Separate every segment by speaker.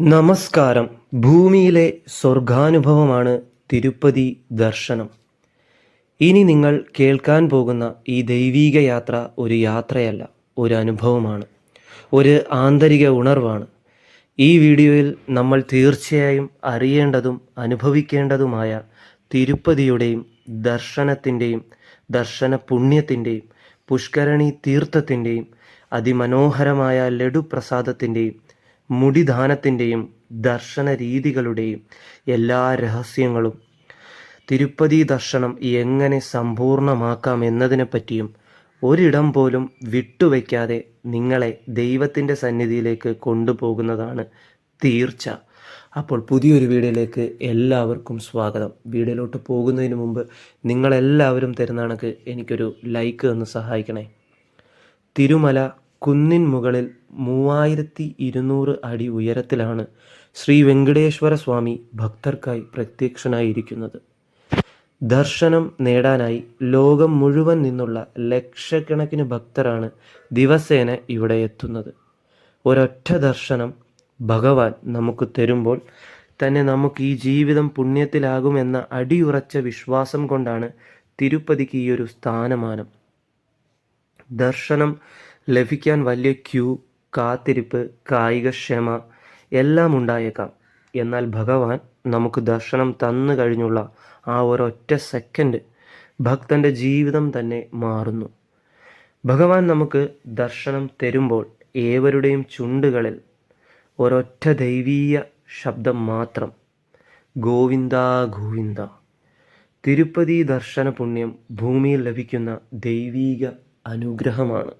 Speaker 1: നമസ്കാരം. ഭൂമിയിലെ സ്വർഗാനുഭവമാണ് തിരുപ്പതി ദർശനം. ഇനി നിങ്ങൾ കേൾക്കാൻ പോകുന്ന ഈ ദൈവീക യാത്ര ഒരു യാത്രയല്ല ഒരു അനുഭവമാണ് ഒരു ആന്തരിക ഉണർവാണ്. ഈ വീഡിയോയിൽ നമ്മൾ തീർച്ചയായും അറിയേണ്ടതും അനുഭവിക്കേണ്ടതുമായ തിരുപ്പതിയുടെയും ദർശനത്തിന്റെയും ദർശന പുണ്യത്തിന്റെയും പുഷ്കരണി തീർത്ഥത്തിന്റെയും അതിമനോഹരമായ ലഡുപ്രസാദത്തിന്റെയും മുടിദാനത്തിന്റെയും ദർശന രീതികളുടെയും എല്ലാ രഹസ്യങ്ങളും തിരുപ്പതി ദർശനം എങ്ങനെ സമ്പൂർണമാക്കാം എന്നതിനെപ്പറ്റിയും ഒരിടം പോലും വിട്ടുവയ്ക്കാതെ നിങ്ങളെ ദൈവത്തിന്റെ സന്നിധിയിലേക്ക് കൊണ്ടുപോകുന്നതാണ് തീർച്ച. അപ്പോൾ പുതിയൊരു വീഡിയോയിലേക്ക് എല്ലാവർക്കും സ്വാഗതം. വീഡിയോയിലോട്ട് പോകുന്നതിന് മുമ്പ് നിങ്ങളെല്ലാവരും തരുന്ന എനിക്കൊരു ലൈക്ക് തന്ന് സഹായിക്കണേ. തിരുമല കുന്നിൻ മുകളിൽ മൂവായിരത്തി ഇരുന്നൂറ് അടി ഉയരത്തിലാണ് ശ്രീ വെങ്കടേശ്വര സ്വാമി ഭക്തർക്കായി പ്രത്യക്ഷനായിരിക്കുന്നത്. ദർശനം നേടാനായി ലോകം മുഴുവൻ നിന്നുള്ള ലക്ഷക്കണക്കിന് ഭക്തരാണ് ദിവസേന ഇവിടെ എത്തുന്നത്. ഒരൊറ്റ ദർശനം ഭഗവാൻ നമുക്ക് തരുമ്പോൾ തന്നെ നമുക്ക് ഈ ജീവിതം പുണ്യത്തിലാകുമെന്ന അടിയുറച്ച വിശ്വാസം കൊണ്ടാണ് തിരുപ്പതിക്ക് ഈ ഒരു സ്ഥാനമാനം. ദർശനം ലഭിക്കാൻ വലിയ ക്യൂ കാത്തിരിപ്പ് കായികക്ഷമ എല്ലാം ഉണ്ടായേക്കാം. എന്നാൽ ഭഗവാൻ നമുക്ക് ദർശനം തന്നു കഴിഞ്ഞുള്ള ആ ഒരൊറ്റ സെക്കൻഡ് ഭക്തന്റെ ജീവിതം തന്നെ മാറുന്നു. ഭഗവാൻ നമുക്ക് ദർശനം തരുമ്പോൾ ഏവരുടെയും ചുണ്ടുകളിൽ ഒരൊറ്റ ദൈവീയ ശബ്ദം മാത്രം ഗോവിന്ദ ഗോവിന്ദ. തിരുപ്പതി ദർശന പുണ്യം ഭൂമിയിൽ ലഭിക്കുന്ന ദൈവീക അനുഗ്രഹമാണ്.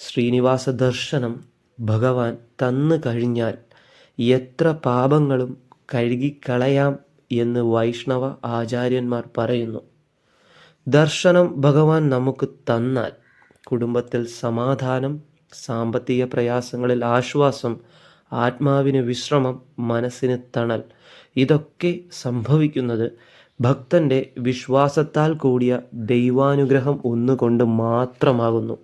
Speaker 1: ശ്രീനിവാസ ദർശനം ഭഗവാൻ തന്നു കഴിഞ്ഞാൽ എത്ര പാപങ്ങളും കഴുകിക്കളയാം എന്ന് വൈഷ്ണവ ആചാര്യന്മാർ പറയുന്നു. ദർശനം ഭഗവാൻ നമുക്ക് തന്നാൽ കുടുംബത്തിൽ സമാധാനം സാമ്പത്തിക പ്രയാസങ്ങളിൽ ആശ്വാസം ആത്മാവിന് വിശ്രമം മനസ്സിന് തണൽ ഇതൊക്കെ സംഭവിക്കുന്നത് ഭക്തന്റെ വിശ്വാസത്താൽ കൂടിയ ദൈവാനുഗ്രഹം ഒന്നുകൊണ്ട് മാത്രമാകുന്നു.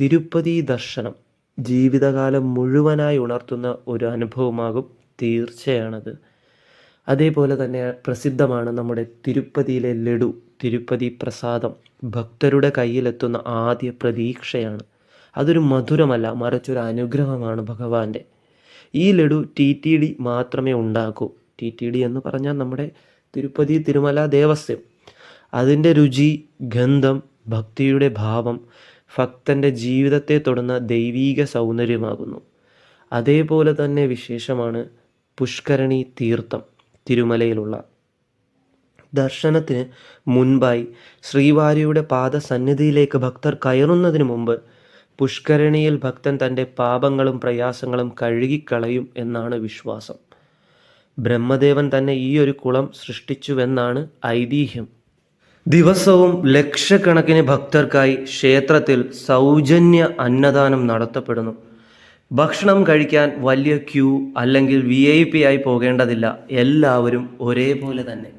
Speaker 1: തിരുപ്പതി ദർശനം ജീവിതകാലം മുഴുവനായി ഉണർത്തുന്ന ഒരു അനുഭവമാകും തീർച്ചയാണത്. അതേപോലെ തന്നെ പ്രസിദ്ധമാണ് നമ്മുടെ തിരുപ്പതിയിലെ ലഡു തിരുപ്പതി പ്രസാദം. ഭക്തരുടെ കയ്യിലെത്തുന്ന ആദ്യ പ്രതീക്ഷയാണ്. അതൊരു മധുരമല്ല മറിച്ചൊരു അനുഗ്രഹമാണ് ഭഗവാന്റെ. ഈ ലഡു ടി ടി ഡി മാത്രമേ ഉണ്ടാക്കൂ. ടി ടി ഡി എന്ന് പറഞ്ഞാൽ നമ്മുടെ തിരുപ്പതി തിരുമല ദേവസ്വം. അതിന്റെ രുചി ഗന്ധം ഭക്തിയുടെ ഭാവം ഭക്തന്റെ ജീവിതത്തെ തൊടുന്ന ദൈവീക സൗന്ദര്യമാകുന്നു. അതേപോലെ തന്നെ വിശേഷമാണ് പുഷ്കരണി തീർത്ഥം തിരുമലയിലുള്ള. ദർശനത്തിന് മുൻപായി ശ്രീവാരിയുടെ പാദസന്നിധിയിലേക്ക് ഭക്തർ കയറുന്നതിന് മുമ്പ് പുഷ്കരണിയിൽ ഭക്തൻ തന്റെ പാപങ്ങളും പ്രയാസങ്ങളും കഴുകിക്കളയും എന്നാണ് വിശ്വാസം. ബ്രഹ്മദേവൻ തന്നെ ഈ ഒരു കുളം സൃഷ്ടിച്ചുവെന്നാണ് ഐതിഹ്യം. ദിവസവും ലക്ഷക്കണക്കിന് ഭക്തർക്കായി ക്ഷേത്രത്തിൽ സൗജന്യ അന്നദാനം നടത്തപ്പെടുന്നു. ഭക്ഷണം കഴിക്കാൻ വലിയ ക്യൂ അല്ലെങ്കിൽ വി ഐ പി ആയി പോകേണ്ടതില്ല. എല്ലാവരും ഒരേപോലെ തന്നെ.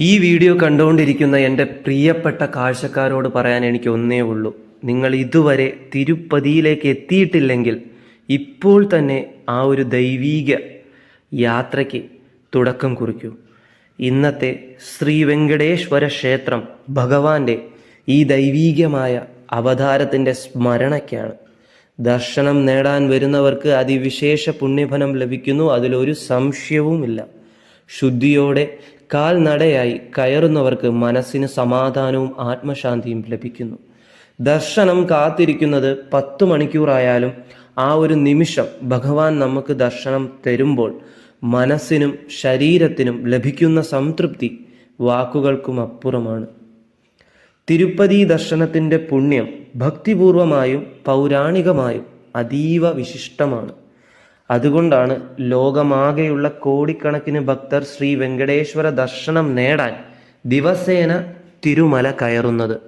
Speaker 1: ഈ വീഡിയോ കണ്ടുകൊണ്ടിരിക്കുന്ന എന്റെ പ്രിയപ്പെട്ട കാഴ്ചക്കാരോട് പറയാൻ എനിക്ക് ഒന്നേ ഉള്ളൂ. നിങ്ങൾ ഇതുവരെ തിരുപ്പതിയിലേക്ക് എത്തിയിട്ടില്ലെങ്കിൽ ഇപ്പോൾ തന്നെ ആ ഒരു ദൈവീക യാത്രയ്ക്ക് തുടക്കം കുറിക്കൂ. ഇന്നത്തെ ശ്രീ വെങ്കടേശ്വര ക്ഷേത്രം ഭഗവാന്റെ ഈ ദൈവീകമായ അവതാരത്തിന്റെ സ്മരണയ്ക്കാണ്. ദർശനം നേടാൻ വരുന്നവർക്ക് അതിവിശേഷ പുണ്യഫലം ലഭിക്കുന്നു അതിലൊരു സംശയവുമില്ല. ശുദ്ധിയോടെ കാൽനടയായി കയറുന്നവർക്ക് മനസ്സിന് സമാധാനവും ആത്മശാന്തിയും ലഭിക്കുന്നു. ദർശനം കാത്തിരിക്കുന്നത് പത്തു മണിക്കൂറായാലും ആ ഒരു നിമിഷം ഭഗവാൻ നമുക്ക് ദർശനം തരുമ്പോൾ മനസ്സിനും ശരീരത്തിനും ലഭിക്കുന്ന സംതൃപ്തി വാക്കുകൾക്കും അപ്പുറമാണ്. തിരുപ്പതി ദർശനത്തിന്റെ പുണ്യം ഭക്തിപൂർവമായും പൗരാണികമായും അതീവ വിശിഷ്ടമാണ്. അതുകൊണ്ടാണ് ലോകമാകെയുള്ള കോടിക്കണക്കിന് ഭക്തർ ശ്രീ വെങ്കടേശ്വര ദർശനം നേടാൻ ദിവസേന തിരുമല കയറുന്നത്.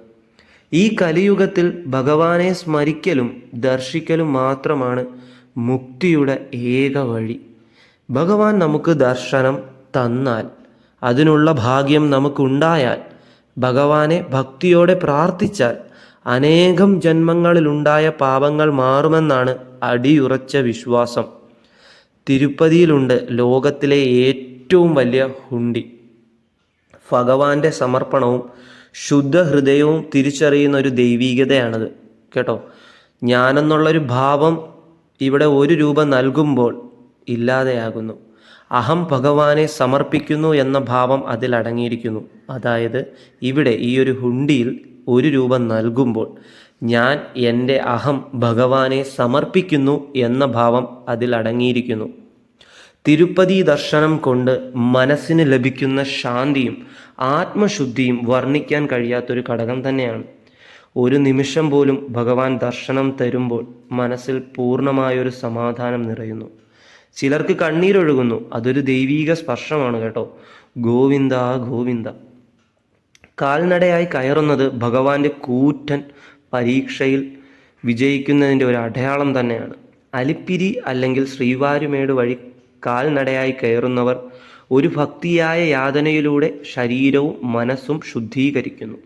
Speaker 1: ഈ കലിയുഗത്തിൽ ഭഗവാനെ സ്മരിക്കലും ദർശിക്കലും മാത്രമാണ് മുക്തിയുടെ ഏക വഴി. ഭഗവാൻ നമുക്ക് ദർശനം തന്നാൽ അതിനുള്ള ഭാഗ്യം നമുക്കുണ്ടായാൽ ഭഗവാനെ ഭക്തിയോടെ പ്രാർത്ഥിച്ചാൽ അനേകം ജന്മങ്ങളിലുണ്ടായ പാപങ്ങൾ മാറുമെന്നാണ് അടിയുറച്ച വിശ്വാസം. തിരുപ്പതിയിലുണ്ട് ലോകത്തിലെ ഏറ്റവും വലിയ ഹുണ്ടി. ഭഗവാന്റെ സമർപ്പണവും ശുദ്ധ ഹൃദയവും തിരിച്ചറിയുന്ന ഒരു ദൈവീകതയാണത്. കേട്ടോ? ഞാനെന്നുള്ളൊരു ഭാവം ഇവിടെ ഒരു രൂപ നൽകുമ്പോൾ ഇല്ലാതെയാകുന്നു. അഹം ഭഗവാനെ സമർപ്പിക്കുന്നു എന്ന ഭാവം അതിൽ അടങ്ങിയിരിക്കുന്നു. അതായത് ഇവിടെ ഈ ഒരു ഹുണ്ടിയിൽ ഒരു രൂപ നൽകുമ്പോൾ ഞാൻ എന്റെ അഹം ഭഗവാനെ സമർപ്പിക്കുന്നു എന്ന ഭാവം അതിൽ അടങ്ങിയിരിക്കുന്നു. തിരുപ്പതി ദർശനം കൊണ്ട് മനസ്സിന് ലഭിക്കുന്ന ശാന്തിയും ആത്മശുദ്ധിയും വർണിക്കാൻ കഴിയാത്തൊരു ഘടകം തന്നെയാണ്. ഒരു നിമിഷം പോലും ഭഗവാൻ ദർശനം തരുമ്പോൾ മനസ്സിൽ പൂർണമായൊരു സമാധാനം നിറയുന്നു. ചിലർക്ക് കണ്ണീരൊഴുകുന്നു. അതൊരു ദൈവീക സ്പർശമാണ് കേട്ടോ. ഗോവിന്ദ ഗോവിന്ദ. കാൽനടയായി കയറുന്നത് ഭഗവാന്റെ കൂറ്റൻ പരീക്ഷയിൽ വിജയിക്കുന്നതിന്റെ ഒരു അടയാളം തന്നെയാണ്. അലിപ്പിരി അല്ലെങ്കിൽ ശ്രീവാരുമേട് വഴി കാൽനടയായി കയറുന്നവർ ഒരു ഭക്തിയായ യാതനയിലൂടെ ശരീരവും മനസ്സും ശുദ്ധീകരിക്കുന്നു.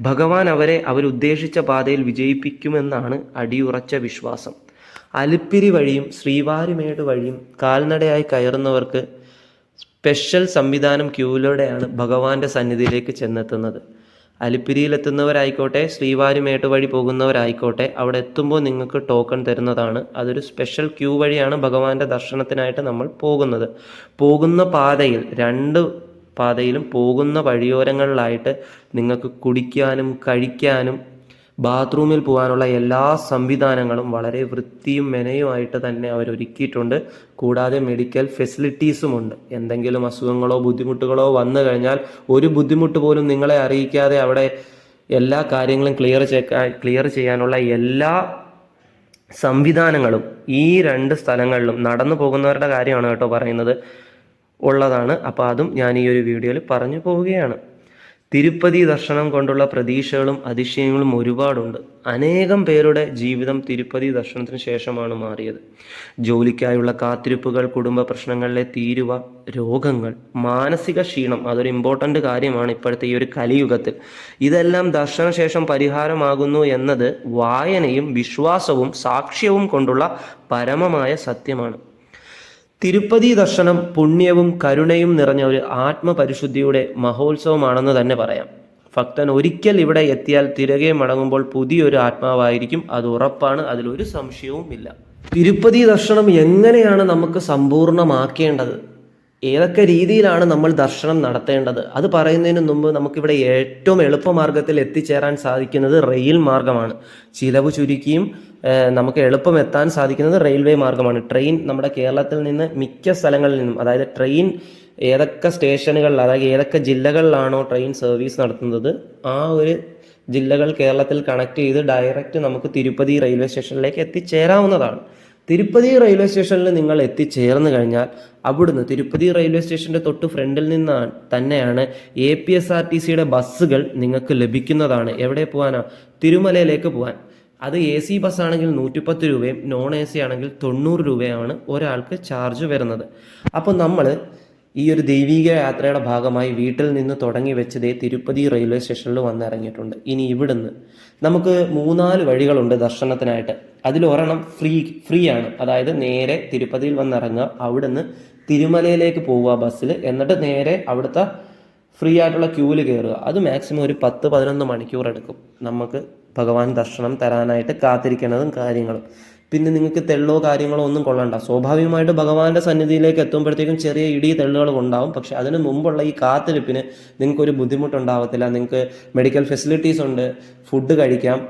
Speaker 1: ഭഗവാൻ അവരെ അവരുദ്ദേശിച്ച പാതയിൽ വിജയിപ്പിക്കുമെന്നാണ് അടിയുറച്ച വിശ്വാസം. അലിപ്പിരി വഴിയും ശ്രീവാരിമേട് വഴിയും കാൽനടയായി കയറുന്നവർക്ക് സ്പെഷ്യൽ സംവിധാനം ക്യൂവിലൂടെയാണ് ഭഗവാന്റെ സന്നിധിയിലേക്ക് ചെന്നെത്തുന്നത്. അലിപ്പിരിയിലെത്തുന്നവരായിക്കോട്ടെ ശ്രീവാരിമേട്ട് വഴി പോകുന്നവരായിക്കോട്ടെ അവിടെ എത്തുമ്പോൾ നിങ്ങൾക്ക് ടോക്കൺ തരുന്നതാണ്. അതൊരു സ്പെഷ്യൽ ക്യൂ വഴിയാണ് ഭഗവാന്റെ ദർശനത്തിനായിട്ട് നമ്മൾ പോകുന്നത്. പോകുന്ന പാതയിൽ രണ്ട് പാതയിലും പോകുന്ന വഴിയോരങ്ങളിലായിട്ട് നിങ്ങൾക്ക് കുടിക്കാനും കഴിക്കാനും ബാത്റൂമിൽ പോകാനുള്ള എല്ലാ സംവിധാനങ്ങളും വളരെ വൃത്തിയും മെനയുമായിട്ട് തന്നെ അവർ ഒരുക്കിയിട്ടുണ്ട് കൂടാതെ മെഡിക്കൽ ഫെസിലിറ്റീസുമുണ്ട്. എന്തെങ്കിലും അസുഖങ്ങളോ ബുദ്ധിമുട്ടുകളോ വന്നു കഴിഞ്ഞാൽ ഒരു ബുദ്ധിമുട്ട് പോലും നിങ്ങളെ അറിയിക്കാതെ അവിടെ എല്ലാ കാര്യങ്ങളും ക്ലിയർ ക്ലിയർ ചെയ്യാനുള്ള എല്ലാ സംവിധാനങ്ങളും ഈ രണ്ട് സ്ഥലങ്ങളിലും നടന്നു പോകുന്നവരുടെ കാര്യമാണ് കേട്ടോ പറയുന്നത് ഉള്ളതാണ്. അപ്പോൾ അതും ഞാൻ ഈ ഒരു വീഡിയോയിൽ പറഞ്ഞു പോവുകയാണ്. തിരുപ്പതി ദർശനം കൊണ്ടുള്ള പ്രതീക്ഷകളും അതിശയങ്ങളും ഒരുപാടുണ്ട്. അനേകം പേരുടെ ജീവിതം തിരുപ്പതി ദർശനത്തിന് ശേഷമാണ് മാറിയത്. ജോലിക്കായുള്ള കാത്തിരിപ്പുകൾ കുടുംബ പ്രശ്നങ്ങളിലെ തീരുവ രോഗങ്ങൾ മാനസിക ക്ഷീണം അതൊരു ഇമ്പോർട്ടന്റ് കാര്യമാണ് ഇപ്പോഴത്തെ ഈ ഒരു കലിയുഗത്തിൽ. ഇതെല്ലാം ദർശനശേഷം പരിഹാരമാകുന്നു എന്നത് വായനയും വിശ്വാസവും സാക്ഷ്യവും കൊണ്ടുള്ള പരമമായ സത്യമാണ്. തിരുപ്പതി ദർശനം പുണ്യവും കരുണയും നിറഞ്ഞ ഒരു ആത്മപരിശുദ്ധിയുടെ മഹോത്സവമാണെന്ന് തന്നെ പറയാം. ഭക്തൻ ഒരിക്കൽ ഇവിടെ എത്തിയാൽ തിരകെ മടങ്ങുമ്പോൾ പുതിയൊരു ആത്മാവായിരിക്കും. അത് ഉറപ്പാണ് അതിലൊരു സംശയവും ഇല്ല തിരുപ്പതി ദർശനം എങ്ങനെയാണ് നമുക്ക് സമ്പൂർണമാക്കേണ്ടത്? ഏതൊക്കെ രീതിയിലാണ് നമ്മൾ ദർശനം നടത്തേണ്ടത്? അത് പറയുന്നതിന് മുമ്പ് നമുക്കിവിടെ ഏറ്റവും എളുപ്പമാർഗത്തിൽ എത്തിച്ചേരാൻ സാധിക്കുന്നത് റെയിൽ മാർഗമാണ്. ചിലവ് ചുരുക്കിയും നമുക്ക് എളുപ്പം എത്താൻ സാധിക്കുന്നത് റെയിൽവേ മാർഗമാണ്. ട്രെയിൻ നമ്മുടെ കേരളത്തിൽ നിന്ന് മിക്ക സ്ഥലങ്ങളിൽ നിന്നും അതായത് ട്രെയിൻ ഏതൊക്കെ സ്റ്റേഷനുകളിൽ അതായത് ഏതൊക്കെ ജില്ലകളിലാണോ ട്രെയിൻ സർവീസ് നടത്തുന്നത് ആ ഒരു ജില്ലകൾ കേരളത്തിൽ കണക്ട് ചെയ്ത് ഡയറക്റ്റ് നമുക്ക് തിരുപ്പതി റെയിൽവേ സ്റ്റേഷനിലേക്ക് എത്തിച്ചേരാവുന്നതാണ്. തിരുപ്പതി റെയിൽവേ സ്റ്റേഷനിൽ നിങ്ങൾ എത്തിച്ചേർന്ന് കഴിഞ്ഞാൽ അവിടുന്ന് തിരുപ്പതി റെയിൽവേ സ്റ്റേഷന്റെ തൊട്ട് ഫ്രണ്ടിൽ നിന്നാണ് തന്നെയാണ് A P S R T സിയുടെ ബസ്സുകൾ നിങ്ങൾക്ക് ലഭിക്കുന്നതാണ്. എവിടെ പോകാനാ തിരുമലയിലേക്ക് പോകാൻ അത് എ സി ബസ്സാണെങ്കിൽ നൂറ്റിപ്പത്ത് രൂപയും നോൺ എ സി ആണെങ്കിൽ തൊണ്ണൂറ് രൂപയാണ് ഒരാൾക്ക് ചാർജ് വരുന്നത്. അപ്പോൾ നമ്മൾ ഈ ഒരു ദൈവിക യാത്രയുടെ ഭാഗമായി വീട്ടിൽ നിന്ന് തുടങ്ങി വെച്ചതേ തിരുപ്പതി റെയിൽവേ സ്റ്റേഷനിൽ വന്നിറങ്ങിയിട്ടുണ്ട്. ഇനി ഇവിടുന്ന് നമുക്ക് മൂന്നാൽ വഴികളുണ്ട് ദർശനത്തിനായിട്ട്. അതിൽ ഒരെണ്ണം ഫ്രീ ഫ്രീ ആണ് അതായത് നേരെ തിരുപ്പതിയിൽ വന്നിറങ്ങുക അവിടുന്ന് തിരുമലയിലേക്ക് പോവുക ബസ്സിൽ എന്നിട്ട് നേരെ അവിടുത്തെ ഫ്രീ ആയിട്ടുള്ള ക്യൂവിൽ കയറുക അത് മാക്സിമം ഒരു പത്ത് പതിനൊന്ന് മണിക്കൂർ എടുക്കും നമുക്ക് ഭഗവാൻ ദർശനം തരാനായിട്ട് കാത്തിരിക്കുന്നതും കാര്യങ്ങളും. പിന്നെ നിങ്ങൾക്ക് തെള്ളോ കാര്യങ്ങളോ ഒന്നും കൊള്ളണ്ട. സ്വാഭാവികമായിട്ട് ഭഗവാന്റെ സന്നിധിയിലേക്ക് എത്തുമ്പോഴത്തേക്കും ചെറിയ ഇടി തെള്ളുകൾ ഉണ്ടാവും. പക്ഷെ അതിന് മുമ്പുള്ള ഈ കാത്തിരിപ്പിന് നിങ്ങൾക്കൊരു ബുദ്ധിമുട്ടുണ്ടാവത്തില്ല. നിങ്ങൾക്ക് മെഡിക്കൽ ഫെസിലിറ്റീസ് ഉണ്ട് ഫുഡ് കഴിക്കാം.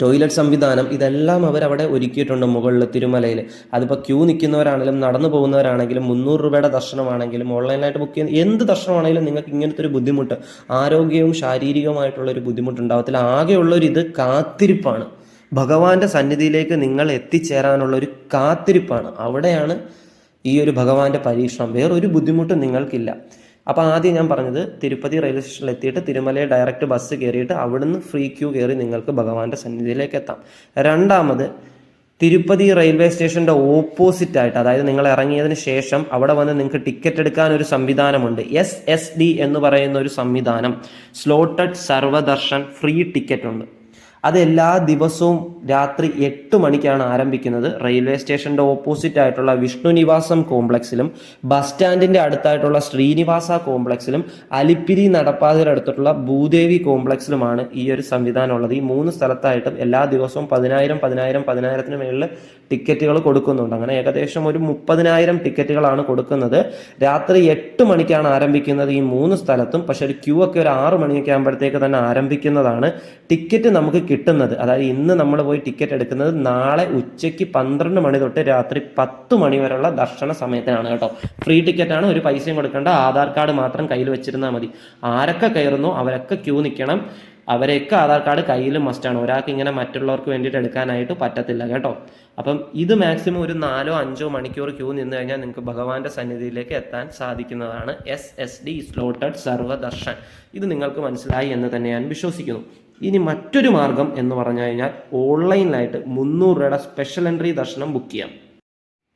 Speaker 1: ടോയ്ലറ്റ് സംവിധാനം ഇതെല്ലാം അവരവിടെ ഒരുക്കിയിട്ടുണ്ട് മുകളിൽ തിരുമലയിൽ. അതിപ്പോൾ ക്യൂ നിൽക്കുന്നവരാണെങ്കിലും നടന്നു പോകുന്നവരാണെങ്കിലും മുന്നൂറ് രൂപയുടെ ദർശനമാണെങ്കിലും ഓൺലൈനായിട്ട് ബുക്ക് ചെയ്യുന്ന എന്ത് ദർശനമാണെങ്കിലും നിങ്ങൾക്ക് ഇങ്ങനത്തെ ഒരു ബുദ്ധിമുട്ട് ആരോഗ്യവും ശാരീരികവുമായിട്ടുള്ള ഒരു ബുദ്ധിമുട്ടുണ്ടാവത്തില്ല ആകെയുള്ളൊരു ഇത് കാത്തിരിപ്പാണ്. ഭഗവാന്റെ സന്നിധിയിലേക്ക് നിങ്ങൾ എത്തിച്ചേരാനുള്ള ഒരു കാത്തിരിപ്പാണ്. അവിടെയാണ് ഈ ഒരു ഭഗവാന്റെ പരീക്ഷണം. വേറൊരു ബുദ്ധിമുട്ടും നിങ്ങൾക്കില്ല. അപ്പോൾ ആദ്യം ഞാൻ പറഞ്ഞത് തിരുപ്പതി റെയിൽവേ സ്റ്റേഷനിൽ എത്തിയിട്ട് തിരുമലയിൽ ഡയറക്റ്റ് ബസ് കയറിയിട്ട് അവിടുന്ന് ഫ്രീ ക്യൂ കയറി നിങ്ങൾക്ക് ഭഗവാന്റെ സന്നിധിയിലേക്ക് എത്താം. രണ്ടാമത് തിരുപ്പതി റെയിൽവേ സ്റ്റേഷന്റെ ഓപ്പോസിറ്റ് ആയിട്ട് അതായത് നിങ്ങൾ ഇറങ്ങിയതിന് ശേഷം അവിടെ വന്ന് നിങ്ങൾക്ക് ടിക്കറ്റ് എടുക്കാൻ ഒരു സംവിധാനമുണ്ട്. എസ് എസ് ഡി എന്ന് പറയുന്ന ഒരു സംവിധാനം. സ്ലോട്ടഡ് സർവദർശൻ ഫ്രീ ടിക്കറ്റ് ഉണ്ട്. അത് എല്ലാ ദിവസവും രാത്രി എട്ട് മണിക്കാണ് ആരംഭിക്കുന്നത്. റെയിൽവേ സ്റ്റേഷന്റെ ഓപ്പോസിറ്റ് ആയിട്ടുള്ള വിഷ്ണു നിവാസം കോംപ്ലക്സിലും ബസ് സ്റ്റാൻഡിന്റെ അടുത്തായിട്ടുള്ള ശ്രീനിവാസ കോംപ്ലക്സിലും അലിപ്പിരി നടപ്പാതയുടെ അടുത്തുള്ള ഭൂദേവി കോംപ്ലക്സിലുമാണ് ഈ ഒരു സംവിധാനം ഉള്ളത്. ഈ മൂന്ന് സ്ഥലത്തായിട്ടും എല്ലാ ദിവസവും പതിനായിരം പതിനായിരം പതിനായിരത്തിന് മേളിൽ ടിക്കറ്റുകൾ കൊടുക്കുന്നുണ്ട്. അങ്ങനെ ഏകദേശം ഒരു മുപ്പതിനായിരം ടിക്കറ്റുകളാണ് കൊടുക്കുന്നത്. രാത്രി എട്ട് മണിക്കാണ് ആരംഭിക്കുന്നത് ഈ മൂന്ന് സ്ഥലത്തും. പക്ഷെ ഒരു ക്യൂ ഒക്കെ ഒരു ആറ് മണിയൊക്കെ ആകുമ്പോഴത്തേക്ക് തന്നെ ആരംഭിക്കുന്നതാണ്. ടിക്കറ്റ് നമുക്ക് കിട്ടുന്നത്. അതായത് ഇന്ന് നമ്മൾ പോയി ടിക്കറ്റ് എടുക്കുന്നത് നാളെ ഉച്ചയ്ക്ക് പന്ത്രണ്ട് മണി തൊട്ട് രാത്രി പത്ത് മണി വരെയുള്ള ദർശന സമയത്തിനാണ് കേട്ടോ. ഫ്രീ ടിക്കറ്റ് ആണ്. ഒരു പൈസയും കൊടുക്കേണ്ട. ആധാർ കാർഡ് മാത്രം കയ്യിൽ വെച്ചിരുന്നാൽ മതി. ആരൊക്കെ കയറുന്നു അവരൊക്കെ ക്യൂ നിൽക്കണം. അവരെയൊക്കെ ആധാർ കാർഡ് കയ്യിൽ മസ്റ്റാണ് ഒരാൾക്ക് ഇങ്ങനെ മറ്റുള്ളവർക്ക് വേണ്ടിയിട്ട് എടുക്കാനായിട്ട് പറ്റത്തില്ല കേട്ടോ. അപ്പം ഇത് മാക്സിമം ഒരു നാലോ അഞ്ചോ മണിക്കൂർ ക്യൂ നിന്ന് കഴിഞ്ഞാൽ നിങ്ങൾക്ക് ഭഗവാന്റെ സന്നിധിയിലേക്ക് എത്താൻ സാധിക്കുന്നതാണ് S S D slotted Sarvadarshan ഇത് നിങ്ങൾക്ക് മനസ്സിലായി എന്ന് തന്നെ ഞാൻ വിശ്വസിക്കുന്നു. ഇനി മറ്റൊരു മാർഗം എന്ന് പറഞ്ഞു കഴിഞ്ഞാൽ ഓൺലൈനിലായിട്ട് മുന്നൂറ് രൂപയുടെ സ്പെഷ്യൽ എൻട്രി ദർശനം ബുക്ക് ചെയ്യാം.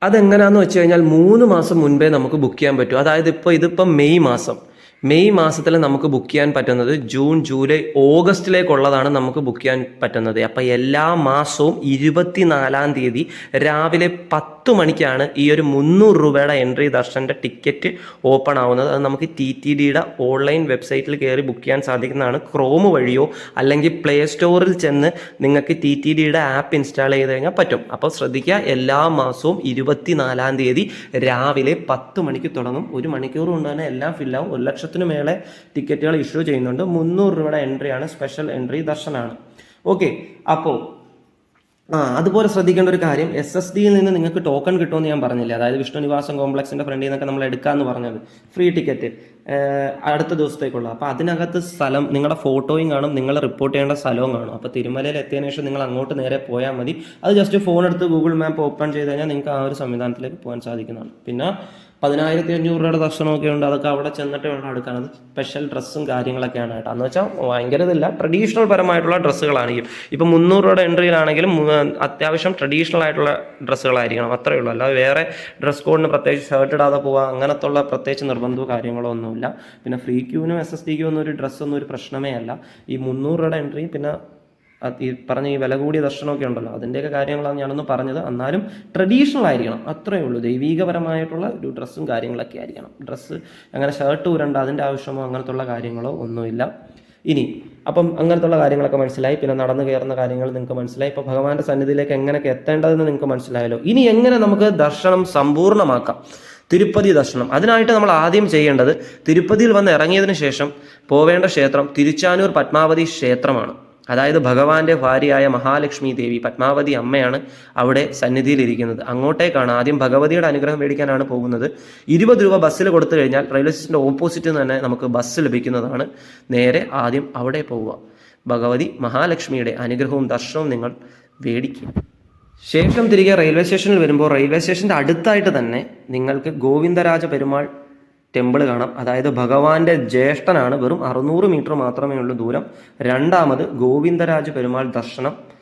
Speaker 1: അതെങ്ങനെയാന്ന് വെച്ച് കഴിഞ്ഞാൽ മൂന്ന് മാസം മുൻപേ നമുക്ക് ബുക്ക് ചെയ്യാൻ പറ്റും. അതായത് ഇപ്പോൾ ഇതിപ്പം മെയ് മാസം. മെയ് മാസത്തിൽ നമുക്ക് ബുക്ക് ചെയ്യാൻ പറ്റുന്നത് ജൂൺ ജൂലൈ ഓഗസ്റ്റിലേക്കുള്ളതാണ് നമുക്ക് ബുക്ക് ചെയ്യാൻ പറ്റുന്നത്. അപ്പോൾ എല്ലാ മാസവും ഇരുപത്തിനാലാം തീയതി രാവിലെ പത്ത് മണിക്കാണ് ഈ ഒരു മുന്നൂറ് രൂപയുടെ എൻട്രി ദർശന്റെ ടിക്കറ്റ് ഓപ്പൺ ആവുന്നത്. അത് നമുക്ക് ടി ടി ഡിയുടെ ഓൺലൈൻ വെബ്സൈറ്റിൽ കയറി ബുക്ക് ചെയ്യാൻ സാധിക്കുന്നതാണ്. ക്രോം വഴിയോ അല്ലെങ്കിൽ പ്ലേ സ്റ്റോറിൽ ചെന്ന് നിങ്ങൾക്ക് ടി ടി ഡിയുടെ ആപ്പ് ഇൻസ്റ്റാൾ ചെയ്ത് കഴിഞ്ഞാൽ പറ്റും. അപ്പോൾ ശ്രദ്ധിക്കുക എല്ലാ മാസവും ഇരുപത്തിനാലാം തീയതി രാവിലെ പത്ത് മണിക്ക് തുടങ്ങും. ഒരു മണിക്കൂർ കൊണ്ട് തന്നെ എല്ലാം ഫില്ലാവും ഒരു ലക്ഷത്തിന് മേലെ ടിക്കറ്റുകൾ ഇഷ്യൂ ചെയ്യുന്നുണ്ട്. മുന്നൂറ് രൂപയുടെ എൻട്രിയാണ് സ്പെഷ്യൽ എൻട്രി ദർശനമാണ്. ഓക്കെ അപ്പോൾ ആ അതുപോലെ ശ്രദ്ധിക്കേണ്ട ഒരു കാര്യം എസ് എസ് ഡിയിൽ നിന്ന് നിങ്ങൾക്ക് ടോക്കൺ കിട്ടുമെന്ന് ഞാൻ പറഞ്ഞില്ല? അതായത് വിഷ്ണു നിവാസം കോംപ്ലക്സിന്റെ ഫ്രണ്ടിൽ നിന്നൊക്കെ നമ്മൾ എടുക്കാമെന്ന് പറഞ്ഞത്. ഫ്രീ ടിക്കറ്റ് അടുത്ത ദിവസത്തേക്കുള്ള. അപ്പോൾ അതിനകത്ത് സ്ഥലം നിങ്ങളുടെ ഫോട്ടോയും കാണും നിങ്ങൾ റിപ്പോർട്ട് ചെയ്യേണ്ട സ്ഥലവും കാണും. അപ്പോൾ തിരുമലയിൽ എത്തിയതിനു ശേഷം നിങ്ങൾ അങ്ങോട്ട് നേരെ പോയാൽ മതി. അത് ജസ്റ്റ് ഫോൺ എടുത്ത് ഗൂഗിൾ മാപ്പ് ഓപ്പൺ ചെയ്ത് കഴിഞ്ഞാൽ നിങ്ങൾക്ക് ആ ഒരു സംവിധാനത്തിലേക്ക് പോകാൻ സാധിക്കുന്നതാണ്. പിന്നെ പതിനായിരത്തി അഞ്ഞൂറ് രൂപയുടെ ദർശനമൊക്കെ ഉണ്ട്. അതൊക്കെ അവിടെ ചെന്നിട്ട് വേണം എടുക്കാൻ അത് സ്പെഷ്യൽ ഡ്രസ്സും കാര്യങ്ങളൊക്കെയാണ് കേട്ടോ. എന്ന് വെച്ചാൽ ഭയങ്കര ഇതില്ല. ട്രഡീഷണൽ പരമായിട്ടുള്ള ഡ്രസ്സുകളായിരിക്കും ഇപ്പം മുന്നൂറ് രൂപയുടെ എൻട്രിയിലാണെങ്കിലും അത്യാവശ്യം ട്രഡീഷണൽ ആയിട്ടുള്ള ഡ്രസ്സുകളായിരിക്കണം. അത്രയേ ഉള്ളൂ. അല്ലാതെ വേറെ ഡ്രസ് കോഡിന് പ്രത്യേകിച്ച് ഷർട്ട് ഇടാതെ പോവുക അങ്ങനത്തുള്ള പ്രത്യേകിച്ച് നിർബന്ധവും കാര്യങ്ങളോ ഒന്നുമില്ല. പിന്നെ ഫ്രീ ക്യൂവിനും എസ് എസ് ഡിക്കും ഒന്നും ഒരു ഡ്രസ്സൊന്നും ഒരു പ്രശ്നമേ അല്ല. ഈ മുന്നൂറ് രൂപയുടെ എൻട്രി പിന്നെ ഈ പറഞ്ഞ ഈ വില കൂടിയ ദർശനമൊക്കെ ഉണ്ടല്ലോ. അതിന്റെയൊക്കെ കാര്യങ്ങളാണ് ഞാനൊന്ന് പറഞ്ഞത്. എന്നാലും ട്രഡീഷണൽ ആയിരിക്കണം. അത്രയേ ഉള്ളൂ. ദൈവീകപരമായിട്ടുള്ള ഒരു ഡ്രസ്സും കാര്യങ്ങളൊക്കെ ആയിരിക്കണം. ഡ്രസ്സ് അങ്ങനെ ഷർട്ട് ഉരണ്ട അതിന്റെ ആവശ്യമോ അങ്ങനത്തുള്ള കാര്യങ്ങളോ ഒന്നുമില്ല. ഇനി അപ്പം അങ്ങനത്തുള്ള കാര്യങ്ങളൊക്കെ മനസ്സിലായി. പിന്നെ നടന്നു കയറുന്ന കാര്യങ്ങൾ നിങ്ങൾക്ക് മനസ്സിലായി. ഇപ്പോൾ ഭഗവാന്റെ സന്നിധിയിലേക്ക് എങ്ങനെയൊക്കെ എത്തേണ്ടതെന്ന് നിങ്ങൾക്ക് മനസ്സിലായല്ലോ. ഇനി എങ്ങനെ നമുക്ക് ദർശനം സമ്പൂർണമാക്കാം തിരുപ്പതി ദർശനം. അതിനായിട്ട് നമ്മൾ ആദ്യം ചെയ്യേണ്ടത് തിരുപ്പതിയിൽ വന്ന് ഇറങ്ങിയതിന് ശേഷം പോവേണ്ട ക്ഷേത്രം തിരുച്ചാനൂർ പത്മാവതി ക്ഷേത്രമാണ്. അതായത് ഭഗവാന്റെ ഭാര്യയായ മഹാലക്ഷ്മി ദേവി പത്മാവതി അമ്മയാണ് അവിടെ സന്നിധിയിലിരിക്കുന്നത്. അങ്ങോട്ടേക്കാണ് ആദ്യം ഭഗവതിയുടെ അനുഗ്രഹം മേടിക്കാനാണ് പോകുന്നത്. ഇരുപത് രൂപ ബസ്സിൽ കൊടുത്തു കഴിഞ്ഞാൽ റെയിൽവേ സ്റ്റേഷന്റെ ഓപ്പോസിറ്റ് തന്നെ നമുക്ക് ബസ് ലഭിക്കുന്നതാണ്. നേരെ ആദ്യം അവിടെ പോവുക. ഭഗവതി മഹാലക്ഷ്മിയുടെ അനുഗ്രഹവും ദർശനവും നിങ്ങൾ മേടിക്കുക. ശേഷം തിരികെ റെയിൽവേ സ്റ്റേഷനിൽ വരുമ്പോൾ റെയിൽവേ സ്റ്റേഷന്റെ അടുത്തായിട്ട് തന്നെ നിങ്ങൾക്ക് ഗോവിന്ദരാജ പെരുമാൾ ടെമ്പിൾ കാണാം. അതായത് ഭഗവാന്റെ ജ്യേഷ്ഠനാണ് വെറും അറുന്നൂറ് മീറ്റർ മാത്രമേ ഉള്ളൂ ദൂരം. രണ്ടാമത് ഗോവിന്ദരാജ പെരുമാൾ ദർശനം.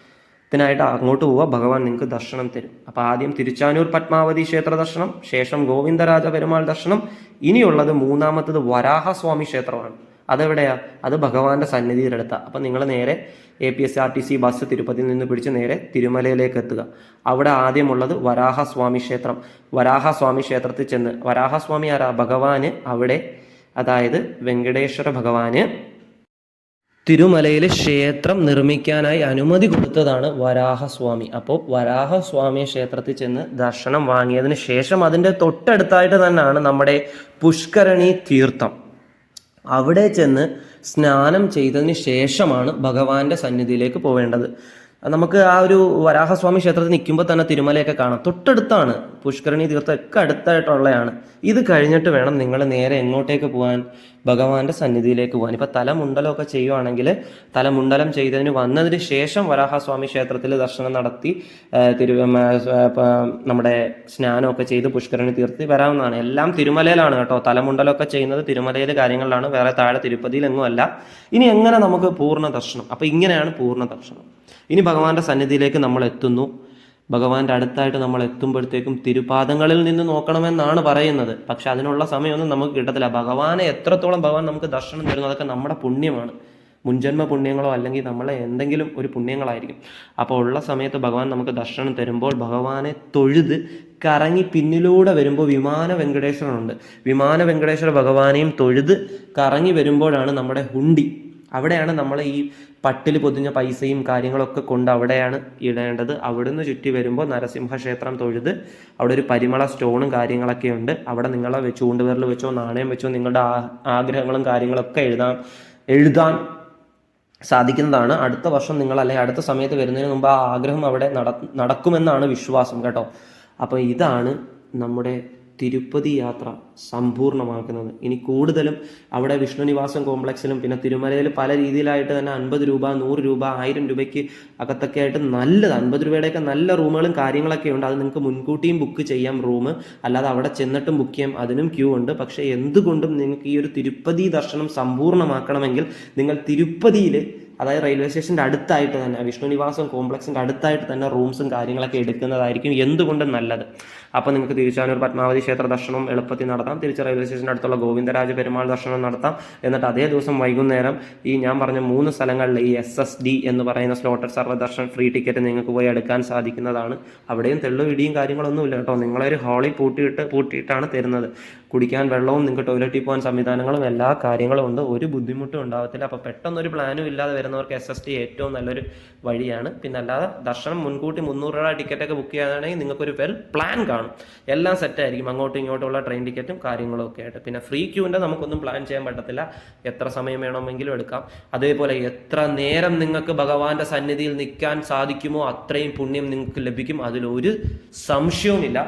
Speaker 1: ത്തിനായിട്ട് അങ്ങോട്ട് പോവുക. ഭഗവാൻ നിങ്ങൾക്ക് ദർശനം തരും. അപ്പോൾ ആദ്യം തിരുച്ചാനൂർ പത്മാവതി ക്ഷേത്ര ദർശനം ശേഷം ഗോവിന്ദരാജ പെരുമാൾ ദർശനം. ഇനിയുള്ളത് മൂന്നാമത്തത് വരാഹസ്വാമി ക്ഷേത്രമാണ്. അതെവിടെയാ? അത് ഭഗവാന്റെ സന്നിധിയിലെടുത്ത. അപ്പം നിങ്ങൾ നേരെ A P S R T C bus തിരുപ്പതിയിൽ നിന്ന് പിടിച്ച് നേരെ തിരുമലയിലേക്ക് എത്തുക. അവിടെ ആദ്യമുള്ളത് വരാഹസ്വാമി ക്ഷേത്രം. വരാഹസ്വാമി ക്ഷേത്രത്തിൽ ചെന്ന് വരാഹസ്വാമി ആരാ? ഭഗവാന് അവിടെ അതായത് വെങ്കടേശ്വര ഭഗവാന് തിരുമലയിലെ ക്ഷേത്രം നിർമ്മിക്കാനായി അനുമതി കൊടുത്തതാണ് വരാഹസ്വാമി. അപ്പോൾ വരാഹസ്വാമി ക്ഷേത്രത്തിൽ ചെന്ന് ദർശനം വാങ്ങിയതിന് ശേഷം അതിന്റെ തൊട്ടടുത്തായിട്ട് തന്നെയാണ് നമ്മുടെ പുഷ്കരണി തീർത്ഥം. അവിടെ ചെന്ന് സ്നാനം ചെയ്തതിന് ശേഷമാണ് ഭഗവാന്റെ സന്നിധിയിലേക്ക് പോവേണ്ടത്. നമുക്ക് ആ ഒരു വരാഹസ്വാമി ക്ഷേത്രത്തിൽ നിൽക്കുമ്പോൾ തന്നെ തിരുമലയൊക്കെ കാണാം. തൊട്ടടുത്താണ് പുഷ്കരണി തീർത്ഥം ഒക്കെ അടുത്തായിട്ടുള്ളതാണ് ഇത് കഴിഞ്ഞിട്ട് വേണം നിങ്ങൾ നേരെ എങ്ങോട്ടേക്ക് പോകാൻ ഭഗവാന്റെ സന്നിധിയിലേക്ക് പോകാൻ. ഇപ്പം തലമുണ്ടലമൊക്കെ ചെയ്യുവാണെങ്കിൽ തലമുണ്ടലം ചെയ്തതിന് വന്നതിന് ശേഷം വരാഹസ്വാമി ക്ഷേത്രത്തിൽ ദർശനം നടത്തി തിരു നമ്മുടെ സ്നാനമൊക്കെ ചെയ്ത് പുഷ്കരണി തീർത്തി വരാവുന്നതാണ്. എല്ലാം തിരുമലയിലാണ് കേട്ടോ. തലമുണ്ടലമൊക്കെ ചെയ്യുന്നത് തിരുമലയിലെ കാര്യങ്ങളിലാണ്. വേറെ താഴെ തിരുപ്പതിയിലെങ്ങുമല്ല ഇനി എങ്ങനെ നമുക്ക് പൂർണ ദർശനം അപ്പം ഇങ്ങനെയാണ് പൂർണ ദർശനം ഇനി ഭഗവാന്റെ സന്നിധിയിലേക്ക് നമ്മൾ എത്തുന്നു. ഭഗവാന്റെ അടുത്തായിട്ട് നമ്മൾ എത്തുമ്പോഴത്തേക്കും തിരുപാദങ്ങളിൽ നിന്ന് നോക്കണമെന്നാണ് പറയുന്നത്. പക്ഷെ അതിനുള്ള സമയമൊന്നും നമുക്ക് കിട്ടത്തില്ല. ഭഗവാനെ എത്രത്തോളം ഭഗവാൻ നമുക്ക് ദർശനം തരുന്നു അതൊക്കെ നമ്മുടെ പുണ്യമാണ്. മുൻജന്മ പുണ്യങ്ങളോ അല്ലെങ്കിൽ നമ്മളെ എന്തെങ്കിലും ഒരു പുണ്യങ്ങളായിരിക്കും. അപ്പോൾ ഉള്ള സമയത്ത് ഭഗവാൻ നമുക്ക് ദർശനം തരുമ്പോൾ ഭഗവാനെ തൊഴുത് കറങ്ങി പിന്നിലൂടെ വരുമ്പോൾ വിമാന വെങ്കടേശ്വരനുണ്ട്. വിമാന വെങ്കടേശ്വര ഭഗവാനെയും തൊഴുത് കറങ്ങി വരുമ്പോഴാണ് നമ്മുടെ ഹുണ്ടി. അവിടെയാണ് നമ്മൾ ഈ പട്ടിൽ പൊതിഞ്ഞ പൈസയും കാര്യങ്ങളൊക്കെ കൊണ്ട് അവിടെയാണ് ഇടേണ്ടത്. അവിടുന്ന് ചുറ്റി വരുമ്പോൾ നരസിംഹ ക്ഷേത്രം തൊഴുത് അവിടെ ഒരു പരിമള സ്റ്റോണും കാര്യങ്ങളൊക്കെ ഉണ്ട്. അവിടെ നിങ്ങളെ വെച്ച് ചൂണ്ടുവിരൽ വെച്ചോ നാണയം വെച്ചോ നിങ്ങളുടെ ആഗ്രഹങ്ങളും കാര്യങ്ങളൊക്കെ എഴുതാൻ എഴുതാൻ സാധിക്കുന്നതാണ്. അടുത്ത വർഷം നിങ്ങൾ അല്ലെങ്കിൽ അടുത്ത സമയത്ത് വരുന്നതിന് മുമ്പ് ആ ആഗ്രഹം അവിടെ നട നടക്കുമെന്നാണ് വിശ്വാസം കേട്ടോ. അപ്പോൾ ഇതാണ് നമ്മുടെ തിരുപ്പതി യാത്ര സമ്പൂർണമാക്കുന്നത് ഇനി കൂടുതലും അവിടെ വിഷ്ണു നിവാസം കോംപ്ലക്സിലും പിന്നെ തിരുമലയിൽ പല രീതിയിലായിട്ട് തന്നെ അൻപത് രൂപ നൂറ് രൂപ ആയിരം രൂപയ്ക്ക് അകത്തൊക്കെ ആയിട്ട് നല്ലത്. അൻപത് രൂപയുടെയൊക്കെ നല്ല റൂമുകളും കാര്യങ്ങളൊക്കെ ഉണ്ട്. അത് നിങ്ങൾക്ക് മുൻകൂട്ടിയും ബുക്ക് ചെയ്യാം റൂം. അല്ലാതെ അവിടെ ചെന്നിട്ടും ബുക്ക് ചെയ്യാം. അതിനും ക്യൂ ഉണ്ട്. പക്ഷേ എന്തുകൊണ്ടും നിങ്ങൾക്ക് ഈ ഒരു തിരുപ്പതി ദർശനം സമ്പൂർണമാക്കണമെങ്കിൽ നിങ്ങൾ തിരുപ്പതിയിൽ അതായത് റെയിൽവേ സ്റ്റേഷന്റെ അടുത്തായിട്ട് തന്നെ വിഷ്ണു നിവാസം കോംപ്ലക്സിന്റെ അടുത്തായിട്ട് തന്നെ റൂംസും കാര്യങ്ങളൊക്കെ എടുക്കുന്നതായിരിക്കും എന്തുകൊണ്ടും നല്ലത്? അപ്പോൾ നിങ്ങൾക്ക് തിരുച്ചാനൂർ പത്മാവതി ക്ഷേത്ര ദർശനം എളുപ്പത്തിൽ നടത്താം. തിരിച്ച് റെയിൽവേ സ്റ്റേഷന്റെ അടുത്തുള്ള ഗോവിന്ദരാജ പെരുമാൾ ദർശനം നടത്താം. എന്നിട്ട് അതേ ദിവസം വൈകുന്നേരം ഈ ഞാൻ പറഞ്ഞ മൂന്ന് സ്ഥലങ്ങളിൽ ഈ എസ് എസ് ഡി എന്ന് പറയുന്ന സ്ലോട്ടർ സർവദർശൻ ഫ്രീ ടിക്കറ്റ് നിങ്ങൾക്ക് പോയി എടുക്കാൻ സാധിക്കുന്നതാണ്. അവിടെയും തെള്ളും ഇടിയും കാര്യങ്ങളൊന്നും ഇല്ല കേട്ടോ. നിങ്ങളൊരു ഹാളിൽ പൂട്ടിയിട്ട് പൂട്ടിയിട്ടാണ് തരുന്നത്. കുടിക്കാൻ വെള്ളവും നിങ്ങൾക്ക് ടോയ്ലറ്റിൽ പോകാൻ സംവിധാനങ്ങളും എല്ലാ കാര്യങ്ങളും ഉണ്ട്. ഒരു ബുദ്ധിമുട്ടും ഉണ്ടാകത്തില്ല അപ്പോൾ പെട്ടെന്നൊരു പ്ലാനും ഇല്ലാതെ വരുന്നവർക്ക് എസ് എസ് ടി ഏറ്റവും നല്ലൊരു വഴിയാണ്. പിന്നെ അല്ലാതെ ദർശനം മുൻകൂട്ടി മുന്നൂറ് രൂപ ടിക്കറ്റൊക്കെ ബുക്ക് ചെയ്യാനാണെങ്കിൽ നിങ്ങൾക്കൊരു വെൽ പ്ലാൻ കാണും. എല്ലാം സെറ്റായിരിക്കും അങ്ങോട്ടും ഇങ്ങോട്ടുമുള്ള ട്രെയിൻ ടിക്കറ്റും കാര്യങ്ങളും ഒക്കെ ആയിട്ട്. പിന്നെ ഫ്രീ ക്യൂവിന്റെ നമുക്കൊന്നും പ്ലാൻ ചെയ്യാൻ പറ്റത്തില്ല. എത്ര സമയം വേണമെങ്കിലും എടുക്കാം. അതേപോലെ എത്ര നേരം നിങ്ങൾക്ക് ഭഗവാന്റെ സന്നിധിയിൽ നിൽക്കാൻ സാധിക്കുമോ അത്രയും പുണ്യം നിങ്ങൾക്ക് ലഭിക്കും. അതിലൊരു സംശയവുമില്ല.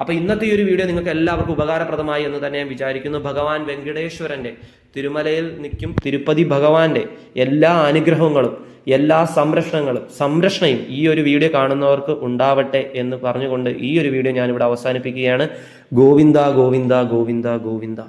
Speaker 1: അപ്പോൾ ഇന്നത്തെ ഈ ഒരു വീഡിയോ നിങ്ങൾക്ക് എല്ലാവർക്കും ഉപകാരപ്രദമായി എന്ന് തന്നെ ഞാൻ വിചാരിക്കുന്നു. ഭഗവാൻ വെങ്കടേശ്വരന്റെ തിരുമലയിൽ നിൽക്കും തിരുപ്പതി ഭഗവാന്റെ എല്ലാ അനുഗ്രഹങ്ങളും എല്ലാ സംരക്ഷണങ്ങളും സംരക്ഷണയും ഈ ഒരു വീഡിയോ കാണുന്നവർക്ക് ഉണ്ടാവട്ടെ എന്ന് പറഞ്ഞുകൊണ്ട് ഈ ഒരു വീഡിയോ ഞാനിവിടെ അവസാനിപ്പിക്കുകയാണ്. ഗോവിന്ദ ഗോവിന്ദ ഗോവിന്ദ ഗോവിന്ദ.